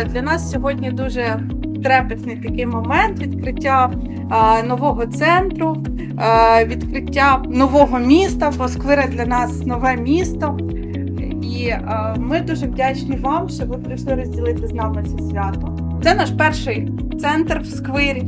Е, Для нас сьогодні дуже трепетний такий момент відкриття е, нового центру, е, відкриття нового міста, бо Сквира для нас нове місто. І ми дуже вдячні вам, що ви прийшли розділити з нами це свято. Це наш перший центр в Сквирі.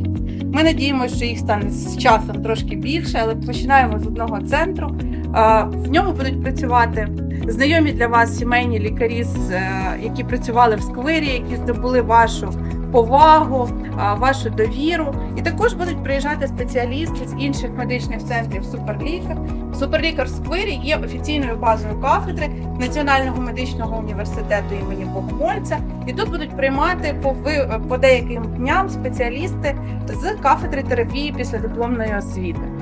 Ми надіємося, що їх стане з часом трошки більше, але починаємо з одного центру. В ньому будуть працювати знайомі для вас сімейні лікарі, е, які працювали в сквері, які здобули вашу повагу, вашу довіру. І також будуть приїжджати спеціалісти з інших медичних центрів Суперлікар. Суперлікар в сквері є офіційною базою кафедри Національного медичного університету імені Богомольця. І тут будуть приймати по, по деяким дням спеціалісти з кафедри терапії після дипломної освіти.